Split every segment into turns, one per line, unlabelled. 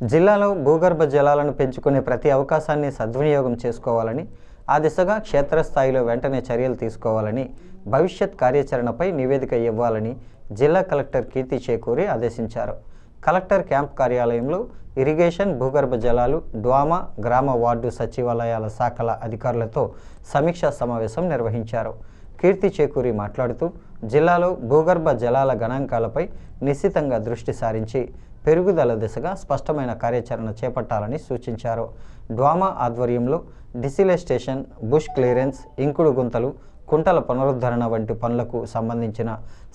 జిల్లాలో భూగర్భ జలాలను పెంచుకునే ప్రతి అవకాశాన్ని సద్వినియోగం చేసుకోవాలని ఆ దిశగా క్షేత్రస్థాయిలో వెంటనే చర్యలు తీసుకోవాలని భవిష్యత్ కార్యాచరణపై నివేదిక ఇవ్వాలని జిల్లా కలెక్టర్ కీర్తి చేకూరి ఆదేశించారు. కలెక్టర్ క్యాంప్ కార్యాలయంలో ఇరిగేషన్ భూగర్భ జలాలు డ్వామా గ్రామ వార్డు సచివాలయాల శాఖల అధికారులతో సమీక్షా సమావేశం నిర్వహించారు. కీర్తి చేకూరి మాట్లాడుతూ జిల్లాలో భూగర్భ జలాల గణాంకాలపై నిశ్చితంగా దృష్టి సారించి పెరుగుదల దిశగా స్పష్టమైన కార్యాచరణ చేపట్టాలని సూచించారు. డ్వామా ఆధ్వర్యంలో డిసిలెస్టేషన్ బుష్ క్లియరెన్స్ ఇంకుడు గుంతలు కుంటల పునరుద్ధరణ వంటి పనులకు సంబంధించిన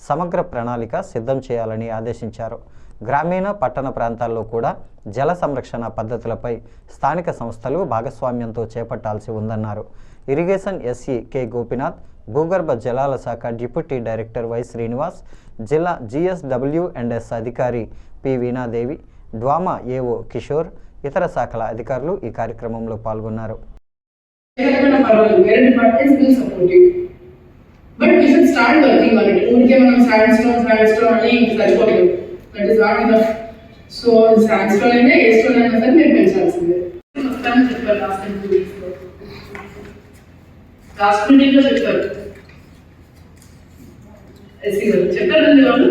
సమగ్ర ప్రణాళిక సిద్ధం చేయాలని ఆదేశించారు. గ్రామీణ పట్టణ ప్రాంతాల్లో కూడా జల సంరక్షణ పద్ధతులపై స్థానిక సంస్థలు భాగస్వామ్యంతో చేపట్టాల్సి ఉందన్నారు. ఇరిగేషన్ ఎస్ఈ కె గోపినాథ్ భూగర్భ జలాల శాఖ డిప్యూటీ డైరెక్టర్ వై శ్రీనివాస్ జిల్లా జిఎస్డబ్ల్యూ అండ్ ఎస్ అధికారి P Veenadevi DWAMA AO Kishore ఇతర శాఖల అధికారులు ఈ కార్యక్రమంలో పాల్గొన్నారు.
ఊరికే మనం అని that is not enough so stone అయినా ఏ స్టోన్ అయినా సరే మీరు పెంచాల్సిందే మొత్తం చెప్పారు లాస్ట్ లాస్ట్ మీటింగ్లో చెప్పారు చెప్పారండి వాళ్ళు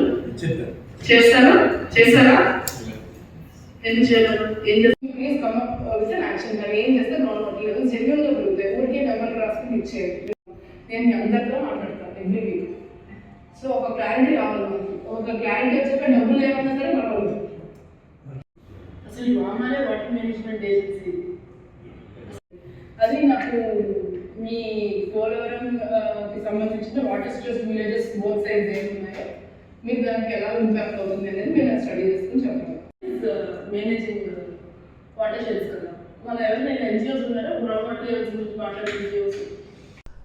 చేస్తారా? చేస్తారా? ఎందుకు చేయలేదు ఏం చేస్తారు please come up with an action మరి ఏం చేస్తే లెవెల్ జెన్యున్గా పెరుగుతాయి ఊరికే నెంబర్ రాసుకుని ఇచ్చేయండి నేను మీ అందరితో మాట్లాడతాను ఎవ్రీ వీక్ సో ఒక క్లారిటీ రావాలి మనకి. ఒక క్లారిటీ వచ్చాక డబ్బులు ఏమన్నా సరే పర్వాలేదు అసలు మామూలే వాటర్ మేనేజ్మెంట్ ఏజెన్సీ అది నాకు మీ పోలవరం కి సంబంధించిన water stress villages both sides ఏమి ఉన్నాయో? మీరు దానికి ఎలా ఇంపాక్ట్ అవుతుంది అనేది మేము స్టడీ చేసుకుని చెప్పాలి మేనేజింగ్ వాటర్ షెడ్స్ కదా. మన ఎవరైనా ఎన్జిఓస్ ఉన్నారో? గ్రౌండ్ వాటర్ గురించి మాట్లాడే ఎన్జిఓస్